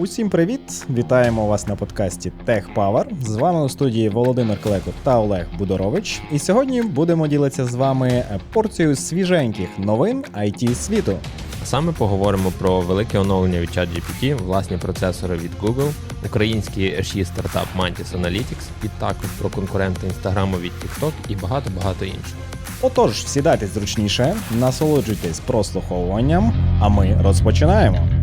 Усім привіт! Вітаємо вас на подкасті Tech Power. З вами у студії Володимир Клеко та Олег Будорович. І сьогодні будемо ділитися з вами порцією свіженьких новин IT світу. Саме поговоримо про велике оновлення від ChatGPT, власні процесори від Google, український h стартап Mantis Analytics, і також про конкуренти Інстаграму від TikTok і багато-багато іншого. Отож, сідайте зручніше, насолоджуйтесь прослуховуванням, а ми розпочинаємо.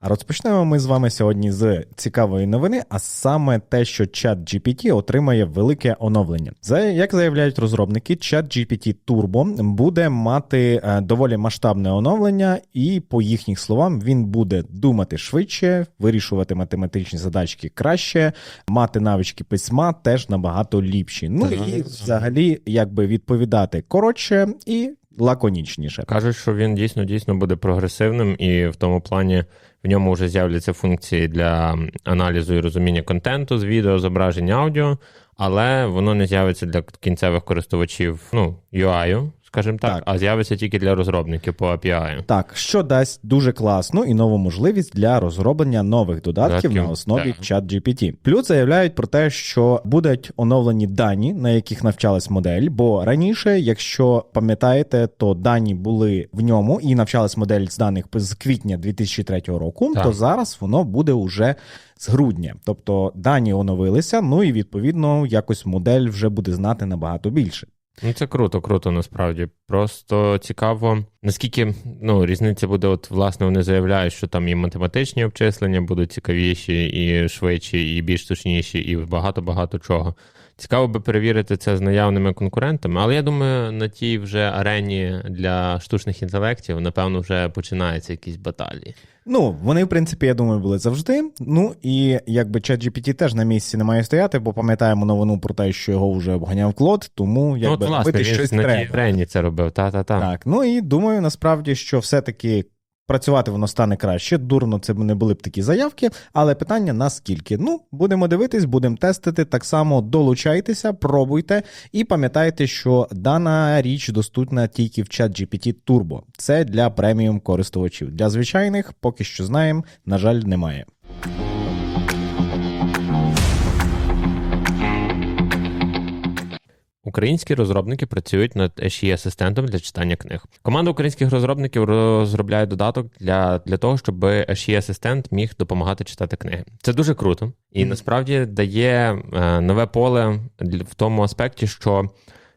А розпочнемо ми з вами сьогодні з цікавої новини, а саме те, що ChatGPT отримає велике оновлення. За як заявляють розробники, ChatGPT Turbo буде мати е, доволі масштабне оновлення, і по їхніх словам він буде думати швидше, вирішувати математичні задачки краще, мати навички письма теж набагато ліпші. Ну і взагалі, якби відповідати коротше і лаконічніше. Кажуть, що він дійсно дійсно буде прогресивним, і в тому плані в ньому вже з'являться функції для аналізу і розуміння контенту з відео, зображень, аудіо, але воно не з'явиться для кінцевих користувачів ну, UI, скажімо так, Так. а з'явиться тільки для розробників по API. Так, що дасть дуже класну і нову можливість для розроблення нових додатків Додатків, на основі так. ChatGPT. Плюс заявляють про те, що будуть оновлені дані, на яких навчалась модель. Бо раніше, якщо пам'ятаєте, то дані були в ньому і навчалась модель з даних з квітня 2003 року. Так. То зараз воно буде уже з грудня. Тобто дані оновилися. Ну і відповідно якось модель вже буде знати набагато більше. Ну, це круто, круто насправді. Просто цікаво, наскільки ну, різниця буде, от, власне, вони заявляють, що там і математичні обчислення будуть цікавіші, і швидші, і більш точніші, і багато-багато чого. Цікаво би перевірити це з наявними конкурентами, але я думаю, на тій вже арені для штучних інтелектів, напевно, вже починаються якісь баталії. Ну, вони, в принципі, я думаю, були завжди. Ну і якби ChatGPT теж на місці не має стояти, бо пам'ятаємо новину про те, що його вже обганяв Клод, тому ну, якби от, власне, робити він щось на тій треба. арені це робив. Та-та-та. Так, ну і думаю, насправді, що все-таки працювати воно стане краще. Дурно це не були б такі заявки, але питання наскільки. Ну, будемо дивитись, будемо тестити. Так само долучайтеся, пробуйте і пам'ятайте, що дана річ доступна тільки в ChatGPT Turbo. Це для преміум користувачів. Для звичайних, поки що знаємо, на жаль, немає. Українські розробники працюють над HE асистентом для читання книг. Команда українських розробників розробляє додаток для, для того, щоб HE асистент міг допомагати читати книги. Це дуже круто і насправді дає е, нове поле в тому аспекті, що.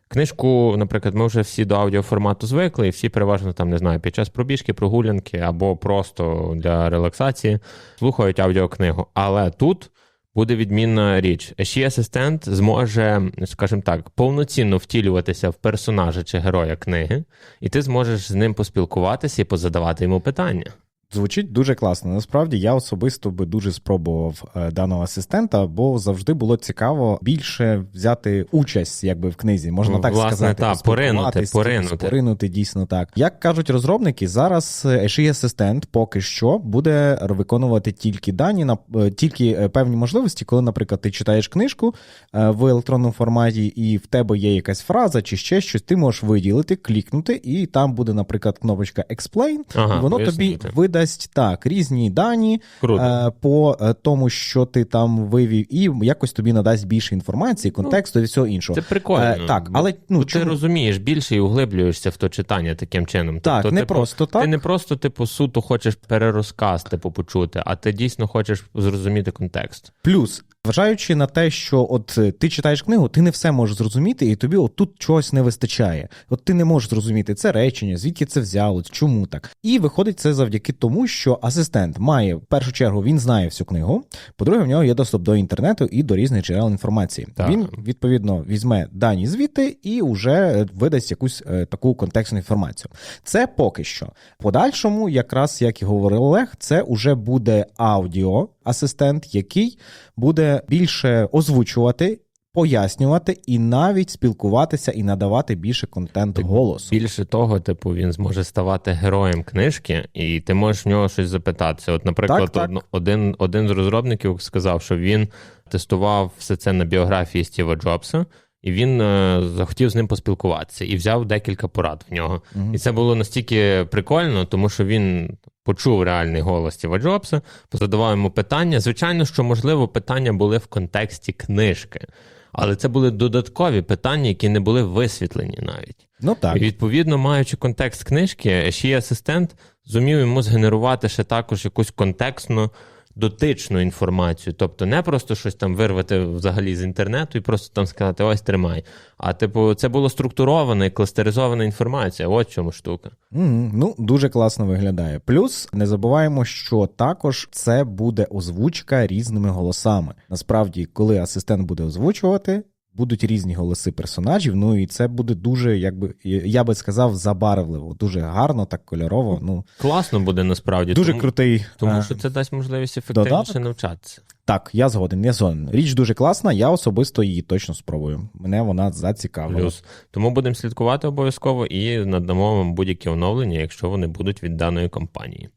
Книжку, наприклад, ми вже всі до аудіоформату звикли, і всі переважно там не знаю, під час пробіжки, прогулянки або просто для релаксації слухають аудіокнигу. Але тут буде відмінна річ. ще асистент зможе, скажімо так, повноцінно втілюватися в персонажа чи героя книги, і ти зможеш з ним поспілкуватися і позадавати йому питання. Звучить дуже класно. Насправді я особисто би дуже спробував е, даного асистента, бо завжди було цікаво більше взяти участь, якби в книзі, можна так власне, сказати, та, поринути, поринути. поринути дійсно так. Як кажуть розробники, зараз HE асистент поки що буде виконувати тільки дані на е, тільки е, певні можливості, коли, наприклад, ти читаєш книжку в електронному форматі, і в тебе є якась фраза чи ще щось, ти можеш виділити, клікнути, і там буде, наприклад, кнопочка Explain, Ага, і воно тобі пояснити. Видасть так різні дані Круто. е, по е, тому, що ти там вивів, і якось тобі надасть більше інформації, контексту і всього іншого. Це прикольно. Е, так, але ну, Бо ти чому- розумієш більше і углиблюєшся в то читання таким чином. Так, тобто, не типу, просто так. Ти не просто, типу, суто хочеш перерозказ, типу, почути, а ти дійсно хочеш зрозуміти контекст. Плюс, зважаючи на те, що от е, ти читаєш книгу, ти не все можеш зрозуміти, і тобі отут чогось не вистачає. От ти не можеш зрозуміти це речення, звідки це взялось, чому так. І виходить це завдяки тому, що асистент має в першу чергу він знає всю книгу. По-друге, в нього є доступ до інтернету і до різних джерел інформації. Так. Він відповідно візьме дані звідти і вже видасть якусь е, таку контекстну інформацію. Це поки що. Подальшому, якраз як і говорив Олег, це уже буде аудіо асистент, який буде більше озвучувати. Пояснювати і навіть спілкуватися і надавати більше контенту голосу. Більше того, типу, він зможе ставати героєм книжки, і ти можеш в нього щось запитатися. От, наприклад, Так, так. Один, один з розробників сказав, що він тестував все це на біографії Стіва Джобса, і він е, захотів з ним поспілкуватися і взяв декілька порад в нього. І це було настільки прикольно, тому що він почув реальний голос Стіва Джобса, позадавав йому питання. Звичайно, що, можливо, питання були в контексті книжки, але це були додаткові питання, які не були висвітлені навіть. Ну так. І відповідно, маючи контекст книжки, ще й асистент зумів йому згенерувати ще також якусь контекстну. Дотичну інформацію, тобто не просто щось там вирвати взагалі з інтернету і просто там сказати ось тримай. А типу, це було структурована і кластеризована інформація. От чому штука. Мгм. Ну, дуже класно виглядає. Плюс не забуваємо, що також це буде озвучка різними голосами. Насправді, коли асистент буде озвучувати. Будуть різні голоси персонажів, ну і це буде дуже, якби я би сказав, забарвливо, дуже гарно, так кольорово. Ну Класно буде насправді, дуже тому, крутий. тому е, що це дасть можливість ефективніше додаток? навчатися. Так, я згоден, я згоден. Річ дуже класна, я особисто її точно спробую. Мене вона зацікавила. Плюс. Тому будемо слідкувати обов'язково і надамо вам будь-які оновлення, якщо вони будуть від даної компанії.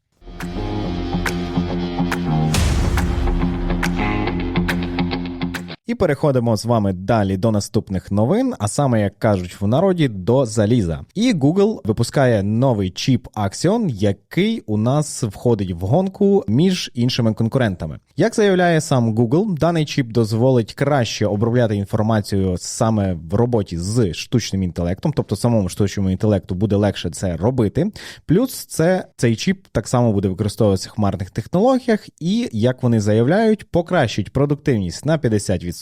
І переходимо з вами далі до наступних новин, а саме, як кажуть в народі, до заліза. І Google випускає новий чіп Axion, який у нас входить в гонку між іншими конкурентами. Як заявляє сам Google, даний чіп дозволить краще обробляти інформацію саме в роботі з штучним інтелектом, тобто самому штучному інтелекту буде легше це робити. Плюс це цей чіп так само буде використовуватися в хмарних технологіях, і як вони заявляють, покращить продуктивність на 50%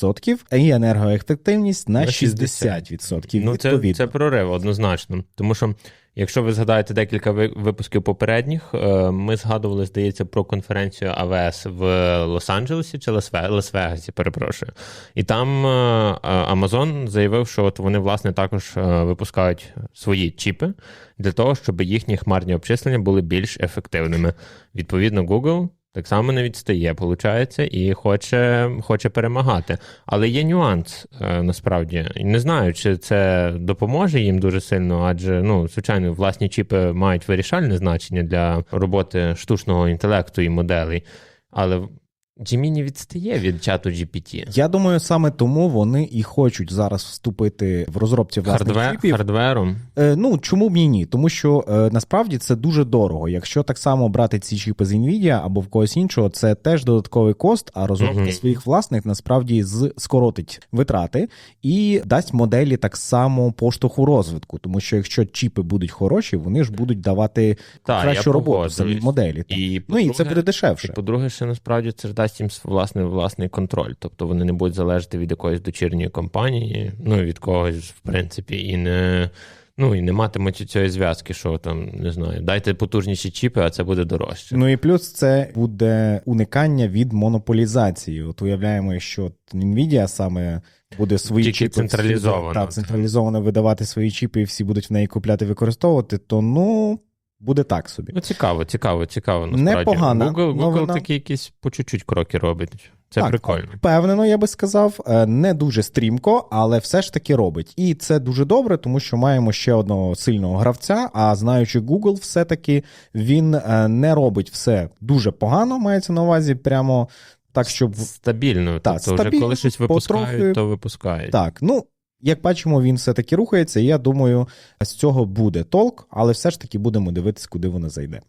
і енергоефективність на На 60%. Ну, це, відповідно. це прорив однозначно. Тому що, якщо ви згадаєте декілька випусків попередніх, е, ми згадували, здається, про конференцію АВС в Лос-Анджелесі чи Лас-Ве- Лас-Вегасі, перепрошую. І там е, е, Amazon заявив, що от вони, власне, також е, випускають свої чіпи для того, щоб їхні хмарні обчислення були більш ефективними. Відповідно, Google. Так само не відстає, виходить, і хоче, хоче перемагати. Але є нюанс е, насправді. Не знаю, чи це допоможе їм дуже сильно, адже ну, звичайно, власні чіпи мають вирішальне значення для роботи штучного інтелекту і моделей. Але Gemini відстає від чату GPT. Я думаю, саме тому вони і хочуть зараз вступити в розробці власних Хардвер, чіпів. хардвером. Е, ну чому б і ні? Тому що е, насправді це дуже дорого. Якщо так само брати ці чіпи з Nvidia або в когось іншого, це теж додатковий кост, а розробка Мгм. своїх власних насправді з скоротить витрати і дасть моделі так само поштовху розвитку. Тому що якщо чіпи будуть хороші, вони ж будуть давати Так, кращу роботу самі моделі. І, ну і це буде дешевше. І по-друге, ще насправді це ж дасть їм власний, власний контроль. Тобто вони не будуть залежати від якоїсь дочірньої компанії, ну від когось, в принципі, і не. Ну і не матимуть цієї зв'язки, що там не знаю, дайте потужніші чіпи, а це буде дорожче. Ну і плюс це буде уникання від монополізації. От уявляємо, що Nvidia саме буде свої Тільки чіпи централізовано. Так, централізовано видавати свої чіпи, і всі будуть в неї купляти використовувати, то ну буде так собі. Ну, цікаво, цікаво, цікаво. Насправді. Непогана Google, Google новина. такі якісь по чуть-чуть кроки робить. Це так, прикольно. Впевнено, я би сказав, е, не дуже стрімко, але все ж таки робить. І це дуже добре, тому що маємо ще одного сильного гравця. А знаючи Google, все-таки він е, не робить все дуже погано, мається на увазі, прямо так, щоб Стабільно. Так, тобто, вже коли щось випускають, потрохи. то випускають. Так, ну як бачимо, він все-таки рухається. і Я думаю, з цього буде толк, але все ж таки будемо дивитися, куди воно зайде.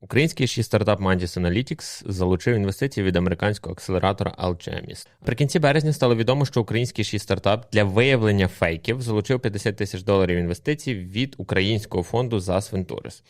Український ще стартап Mantis Analytics залучив інвестиції від американського акселератора Alchemist. Прикінці березня стало відомо, що український ще стартап для виявлення фейків залучив 50 тисяч доларів інвестицій від українського фонду ZAS Ventures.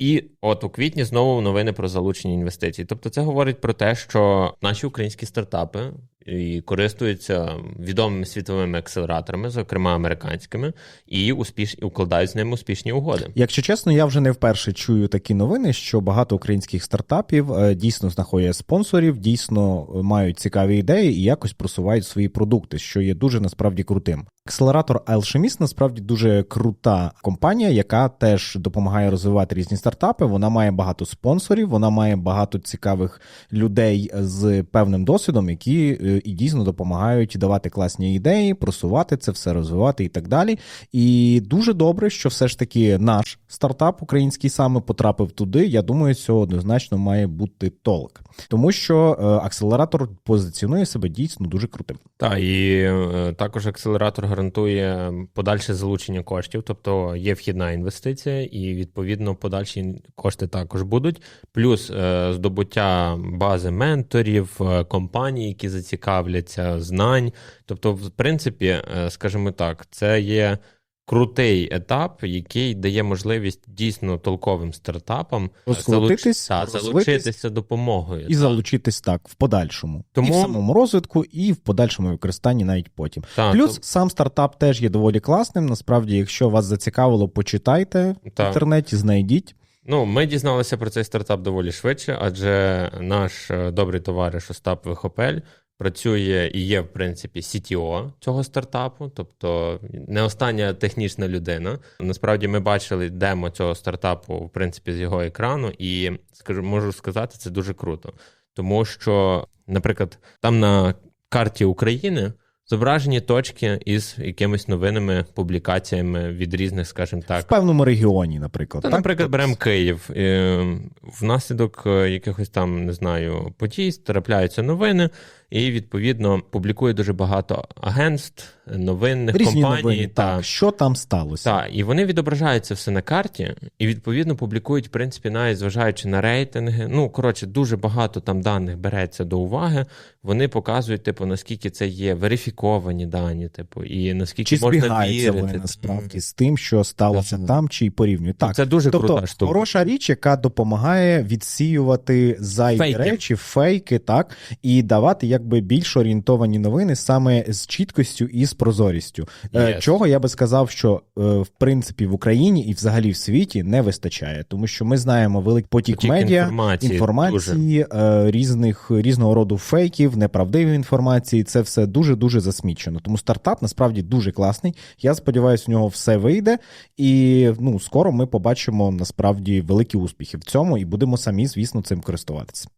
І от у квітні знову новини про залучення інвестицій. Тобто, це говорить про те, що наші українські стартапи і користуються відомими світовими акселераторами, зокрема американськими, і успішні укладають з ними успішні угоди. Якщо чесно, я вже не вперше чую такі новини, що багато українських стартапів е, дійсно знаходять спонсорів, дійсно е, мають цікаві ідеї і якось просувають свої продукти, що є дуже насправді крутим. Акселератор Alchemist насправді дуже крута компанія, яка теж допомагає розвивати різні стартапи. Вона має багато спонсорів, вона має багато цікавих людей з певним досвідом, які е, і дійсно допомагають давати класні ідеї, просувати це все, розвивати і так далі. І дуже добре, що все ж таки наш стартап український саме потрапив туди. Я думаю, цього однозначно має бути толк, тому що е, акселератор позиціонує себе дійсно дуже крутим. Так, і е, також акселератор гарантує подальше залучення коштів, тобто є вхідна інвестиція, і відповідно подальші кошти також будуть. Плюс е, здобуття бази менторів, компаній, які зацікавляться, знань. Тобто, в принципі, е, скажімо так, це є. Крутий етап, який дає можливість дійсно толковим стартапам Розкрутитись, та, залучитися допомогою. І залучитись так в подальшому. Тому- І в самому розвитку, і в подальшому використанні навіть потім. Та, Плюс то- сам стартап теж є доволі класним. Насправді, якщо вас зацікавило, почитайте в інтернеті, знайдіть. Ну, ми дізналися про цей стартап доволі швидше, адже наш е, добрий товариш Остап Вихопель працює і є, в принципі, CTO цього стартапу, тобто не остання технічна людина. Насправді ми бачили демо цього стартапу, в принципі, з його екрану, і скажу, можу сказати, це дуже круто. Тому що, наприклад, там на карті України. Зображені точки із якимись новинами, публікаціями від різних, скажімо так, В певному регіоні, наприклад. та, так? наприклад, беремо Київ. Е, Внаслідок е, якихось там, не знаю, подій трапляються новини, і відповідно публікує дуже багато агентств, новинних Різні компаній. новини. та, Так, що там сталося? та, і вони відображаються все на карті, і відповідно публікують, в принципі, навіть зважаючи на рейтинги. Ну, коротше, дуже багато там даних береться до уваги. Вони показують, типу, наскільки це є верифіковані дані, типу, і наскільки Чи можна збігаються вірити. вони насправді з тим, що сталося Так. там, чи порівнюють? Так, Це дуже тобто крута штука. хороша річ, яка допомагає відсіювати зайві Фейки. речі, фейки, так, і давати якби більш орієнтовані новини саме з чіткостю і з прозорістю. Е, Yes. Чого я би сказав, що е, в принципі в Україні і взагалі в світі не вистачає, тому що ми знаємо великий потік, Потік медіа. інформації, Інформації е, різних різного роду фейків, неправдивої інформації, це все дуже дуже засмічено. Тому стартап насправді дуже класний. Я сподіваюся, у нього все вийде, і ну скоро ми побачимо насправді великі успіхи в цьому, і будемо самі, звісно, цим користуватися.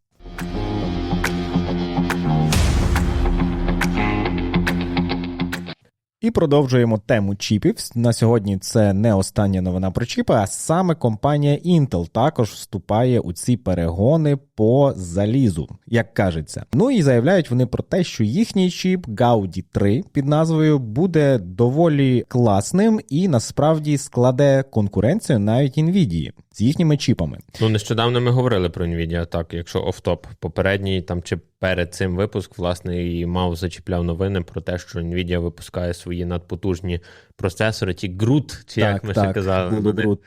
І продовжуємо тему чіпів. На сьогодні це не остання новина про чіпи, а саме компанія Intel також вступає у ці перегони по залізу, як кажеться. Ну і заявляють вони про те, що їхній чіп Gaudi 3 під назвою буде доволі класним і насправді складе конкуренцію навіть Nvidia з їхніми чіпами. Ну, нещодавно ми говорили про Nvidia, так, якщо офтоп. Попередній там чи перед цим випуск, власне, і мав зачіпляв новини про те, що Nvidia випускає свої надпотужні процесори, ті GRUT, чи як ми ще казали. Вони-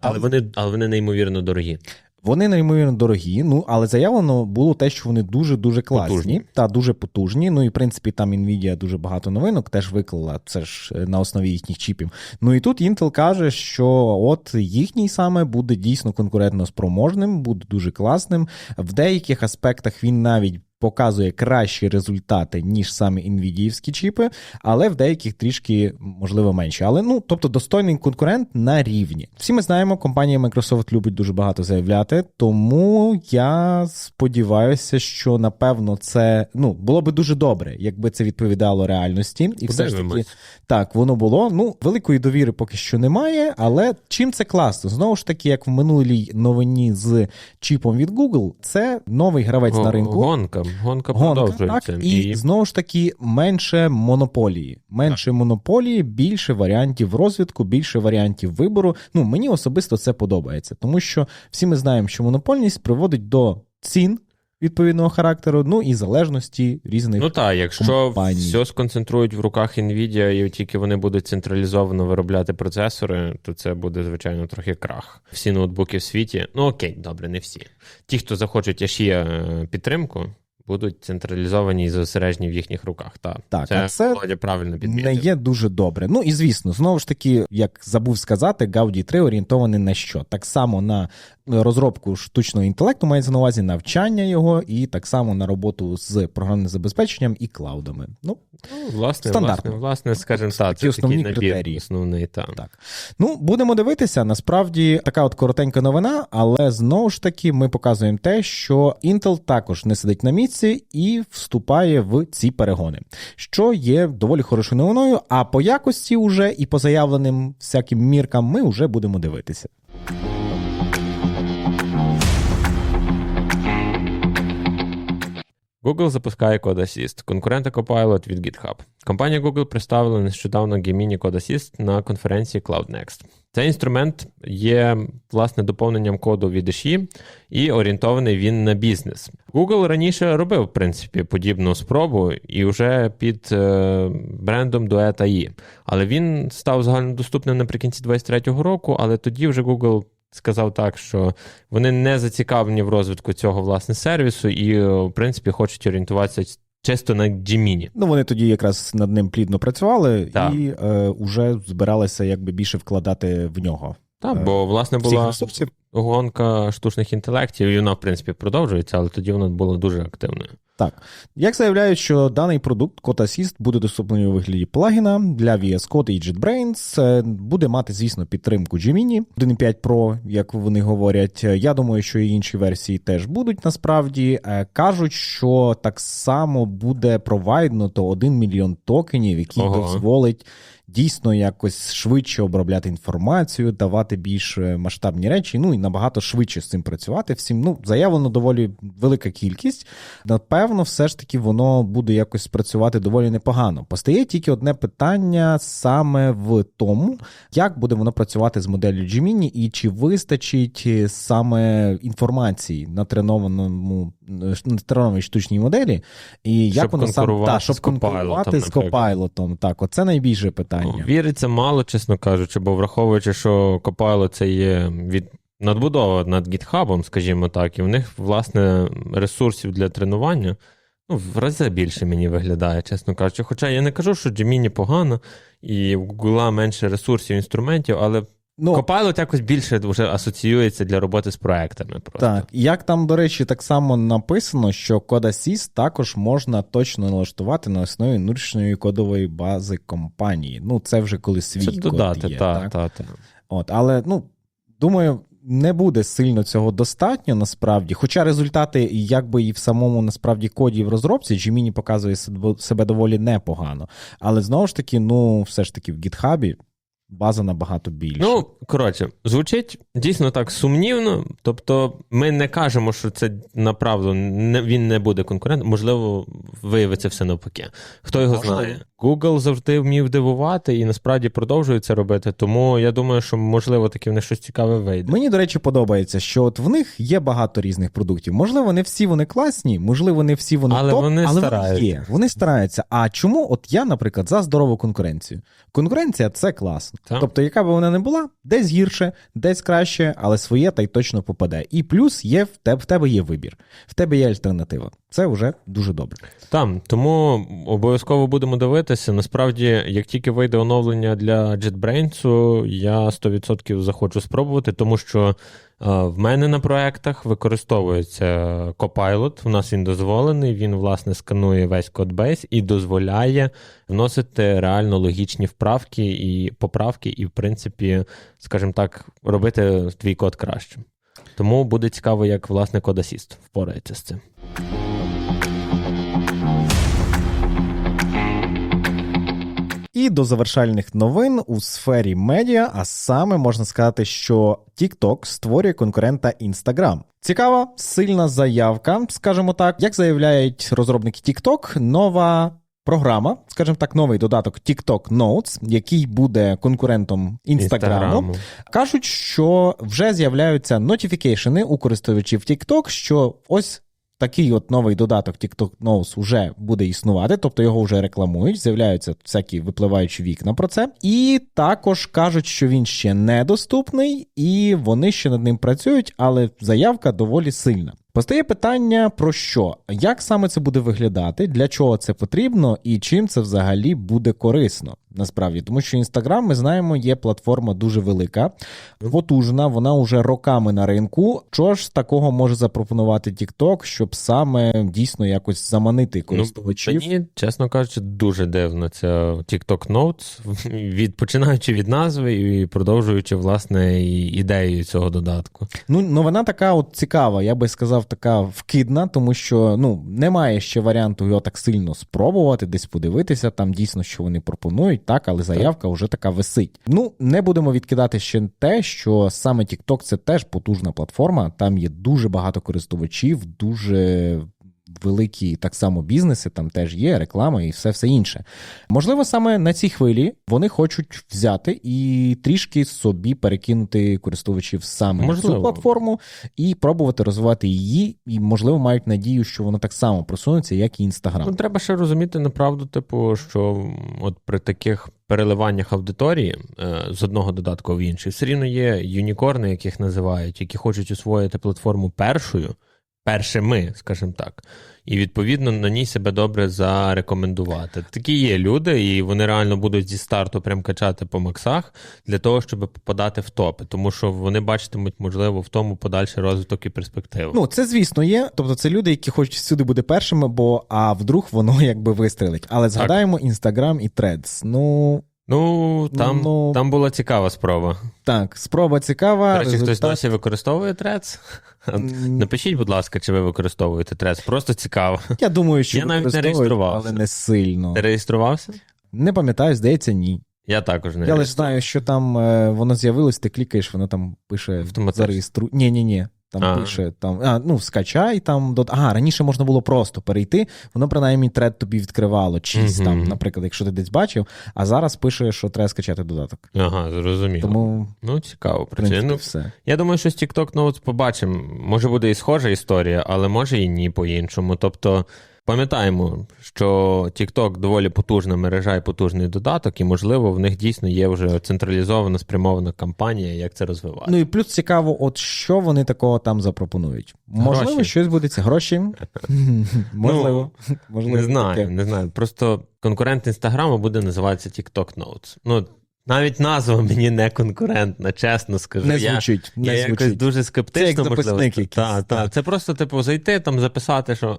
але, вони, але вони неймовірно дорогі. Вони неймовірно дорогі, ну але заявлено було те, що вони дуже дуже класні Потужні. та дуже потужні. Ну і в принципі там Nvidia дуже багато новинок теж виклала. Це ж е, на основі їхніх чіпів. Ну і тут Intel каже, що от їхній саме буде дійсно конкурентно спроможним, буде дуже класним. В деяких аспектах він навіть. Показує кращі результати, ніж самі NVIDIA чіпи, але в деяких трішки можливо менше. Але ну, тобто достойний конкурент на рівні. Всі ми знаємо, компанія Microsoft любить дуже багато заявляти, тому я сподіваюся, що напевно це ну було би дуже добре, якби це відповідало реальності. І все ж таки так воно було. Ну великої довіри поки що немає. Але чим це класно? Знову ж таки, як в минулій новині з чіпом від Google, це новий гравець на ринку. Гонка, гонка, Гонка, продовжується. так, і, знову ж таки менше монополії. Менше монополії, більше варіантів розвитку, більше варіантів вибору. Ну мені особисто це подобається, тому що всі ми знаємо, що монопольність приводить до цін відповідного характеру, ну і залежності різних. Ну так, якщо компаній. все сконцентрують в руках Nvidia, і тільки вони будуть централізовано виробляти процесори, то це буде, звичайно, трохи крах. Всі ноутбуки в світі, ну окей, добре, не всі. Ті, хто захочуть ще е, підтримку, будуть централізовані і зосереджені в їхніх руках. Так, Так, це, а це Володя правильно підмітив. не є дуже добре. Ну і звісно, знову ж таки, як забув сказати, Gaudi 3 орієнтований на що? Так само на розробку штучного інтелекту мається на увазі навчання його, і так само на роботу з програмним забезпеченням і клаудами. Ну Ну, власне, Стандартно. власне, власне, скажімо так, такі це основні такий набір критерії. основний там. так. Ну, будемо дивитися. Насправді така от коротенька новина, але знову ж таки ми показуємо те, що Intel також не сидить на місці і вступає в ці перегони, що є доволі хорошою новиною. А по якості уже і по заявленим всяким міркам ми вже будемо дивитися. Google запускає Code Assist, конкурента Copilot від GitHub. Компанія Google представила нещодавно Gemini Code Assist на конференції CloudNext. Цей інструмент є власне доповненням коду від SHE і орієнтований він на бізнес. Google раніше робив, в принципі, подібну спробу і вже під е, брендом Duet AI. Але він став загальнодоступним наприкінці 2023 року, але тоді вже Google сказав так, що вони не зацікавлені в розвитку цього власне сервісу і, в принципі, хочуть орієнтуватися чисто на Gemini. Ну, вони тоді якраз над ним плідно працювали Так. і е, вже збиралися якби більше вкладати в нього. Так, Е, бо власне була ресурсів. гонка штучних інтелектів, і вона, в принципі, продовжується, але тоді вона була дуже активною. Так, як заявляють, що даний продукт Code Assist буде доступний у вигляді плагіна для VS Code і JetBrains, е, буде мати, звісно, підтримку Gemini 1.5 Pro, як вони говорять. Я думаю, що і інші версії теж будуть насправді. Е, Кажуть, що так само буде провайднуто 1 мільйон токенів, який Ого. дозволить дійсно якось швидше обробляти інформацію, давати більш е, масштабні речі, ну і набагато швидше з цим працювати. Всім ну заявлено доволі велика кількість. Напевно, все ж таки воно буде якось спрацювати доволі непогано. Постає тільки одне питання саме в тому, як буде воно працювати з моделлю Gemini і чи вистачить е, саме інформації на тренованому на тренованій штучній моделі, і як Щоб воно сам та, щоб конкурувати з. Copilot'ом. Так, оце найбільше питання. Віриться мало, чесно кажучи, бо враховуючи, що Copilot це є від надбудова над GitHub, скажімо так, і в них, власне, ресурсів для тренування. Ну, в рази більше мені виглядає, чесно кажучи. Хоча я не кажу, що Gemini погано, і в Google менше ресурсів, інструментів, але Ну, Copilot якось більше вже асоціюється для роботи з проектами. Просто. Так, як там, до речі, так само написано, що Code Assist також можна точно налаштувати на основі внутрішньої кодової бази компанії. Ну, це вже коли свій Це код додати, є, так, так? так, так. От, але ну думаю, не буде сильно цього достатньо насправді. Хоча результати, якби і в самому насправді коді в розробці, Gemini показує себе- доволі непогано. Але знову ж таки, ну, все ж таки, в GitHub база набагато більша. Ну, коротше, звучить дійсно так сумнівно. Тобто, ми не кажемо, що це направду не, він не буде конкурентом. Можливо, виявиться все навпаки. Хто його Можливо. знає? Google завжди вмів дивувати і насправді продовжує це робити. Тому я думаю, що можливо таки в них щось цікаве вийде. Мені, до речі, подобається, що от в них є багато різних продуктів. Можливо, не всі вони класні, можливо, не всі вони Але топ, вони але стараються. вони є. Вони стараються. А чому? От я, наприклад, за здорову конкуренцію. Конкуренція це класно. Так. Тобто, яка б вона не була, десь гірше, десь краще, але своє та й точно попаде. І плюс є в тебе, в тебе є вибір, в тебе є альтернатива. Це вже дуже добре. Там, тому обов'язково будемо дивитися. Насправді, як тільки вийде оновлення для JetBrains, я 100% захочу спробувати, тому що е, в мене на проектах використовується Copilot. У нас він дозволений. Він, власне, сканує весь кодбейс і дозволяє вносити реально логічні вправки і поправки, і, в принципі, скажімо так, робити твій код кращим. Тому буде цікаво, як власне Code Assist впорається з цим. І до завершальних новин у сфері медіа, а саме можна сказати, що TikTok створює конкурента Instagram. Цікава, сильна заявка, скажімо так. Як заявляють розробники TikTok, нова. Програма, скажімо так, новий додаток TikTok Notes, який буде конкурентом Інстаграму, кажуть, що вже з'являються нотіфікейшени у користувачів TikTok, що ось такий от новий додаток TikTok Knows вже буде існувати, тобто його вже рекламують, з'являються всякі випливаючі вікна про це. І також кажуть, що він ще недоступний, і вони ще над ним працюють, але заявка доволі сильна. Постає питання про що? Як саме це буде виглядати, для чого це потрібно і чим це взагалі буде корисно? Насправді, тому що Інстаграм, ми знаємо, є платформа дуже велика, потужна, вона вже роками на ринку. Що ж такого може запропонувати TikTok, щоб саме дійсно якось заманити користувачів? Ну, мені, чесно кажучи, дуже дивно це TikTok Notes, від, починаючи від назви і продовжуючи, власне, ідеєю цього додатку. Ну, ну вона така от цікава, я би сказав, така вкидна, тому що ну немає ще варіанту його так сильно спробувати, десь подивитися, там дійсно, що вони пропонують, так, але заявка вже така висить. Ну, не будемо відкидати ще те, що саме TikTok це теж потужна платформа, там є дуже багато користувачів, дуже великі так само бізнеси, там теж є реклама і все все інше. Можливо, саме на цій хвилі вони хочуть взяти і трішки собі перекинути користувачів саме на цю платформу і пробувати розвивати її, і можливо мають надію, що воно так само просунеться, як і інстаграм. Ну, треба ще розуміти направду, типу, що от при таких переливаннях аудиторії е, з одного додатку в інший, все рівно є юнікорни, яких називають, які хочуть освоїти платформу першою, першими, скажімо так. І відповідно на ній себе добре зарекомендувати. Такі є люди, і вони реально будуть зі старту прям качати по максах для того, щоб попадати в топи, тому що вони бачитимуть, можливо, в тому подальший розвиток і перспективу. Ну, це звісно є. Тобто, це люди, які хочуть всюди бути першими, бо а вдруг воно якби вистрелить. Але згадаємо Інстаграм і Threads. Ну Ну, там, Ну, там була цікава спроба. так, спроба цікава. До речі, хтось досі використовує трец? Напишіть, будь ласка, чи ви використовуєте трец. Просто цікаво. Я думаю, що Я навіть не реєструвався. але не сильно. Ти реєструвався? Не пам'ятаю, здається, ні. Я також не Я лише знаю, що там е, воно з'явилось, ти клікаєш, воно там пише зареєструй. Ні, ні, ні. Там А. пише там, а, ну, скачай там до. Ага, раніше можна було просто перейти, воно принаймні тред тобі відкривало чись Мгм. там, наприклад, якщо ти десь бачив, а зараз пише, що треба скачати додаток. Ага, зрозуміло. Тому, Ну, цікаво. в принципі, Ну, все. я думаю, що з TikTok Notes побачимо. Може буде і схожа історія, але може і ні по-іншому. Тобто. Пам'ятаємо, що TikTok доволі потужна мережа і потужний додаток, і, можливо, в них дійсно є вже централізована спрямована кампанія, як це розвивати. Ну і плюс цікаво, от що вони такого там запропонують. Можливо, Гроші. щось буде ці гроші. Можливо. Можливо, Не знаю, не знаю. Просто конкурент інстаграму буде називатися TikTok Notes. Ну, навіть назва мені не конкурентна, чесно скажу. Не звучить. я Не якось звучить. дуже скептично. Це як можливо. якийсь, Так, так. так. Це просто, типу, зайти, там записати, що е,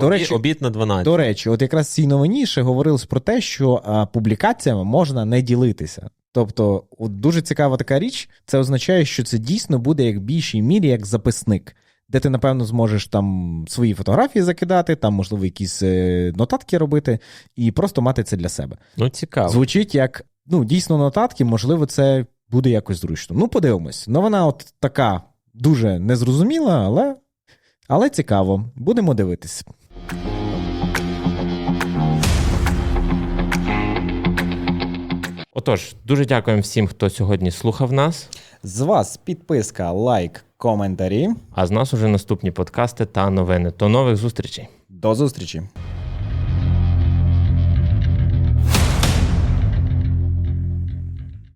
До обі- речі- обід на 12. До речі, от якраз цій новині ще говорилось про те, що а, публікаціями можна не ділитися. Тобто, от дуже цікава така річ, це означає, що це дійсно буде як в більшій мірі як записник, де ти, напевно, зможеш там свої фотографії закидати, там, можливо, якісь е, нотатки робити, і просто мати це для себе. Ну, цікаво. Звучить як ну, дійсно нотатки, можливо, це буде якось зручно. Ну, подивимось. Новина от така дуже незрозуміла, але, але цікаво. Будемо дивитись. Отож, дуже дякуємо всім, хто сьогодні слухав нас. З вас підписка, лайк, коментарі. А з нас уже наступні подкасти та новини. До нових зустрічей. До зустрічі!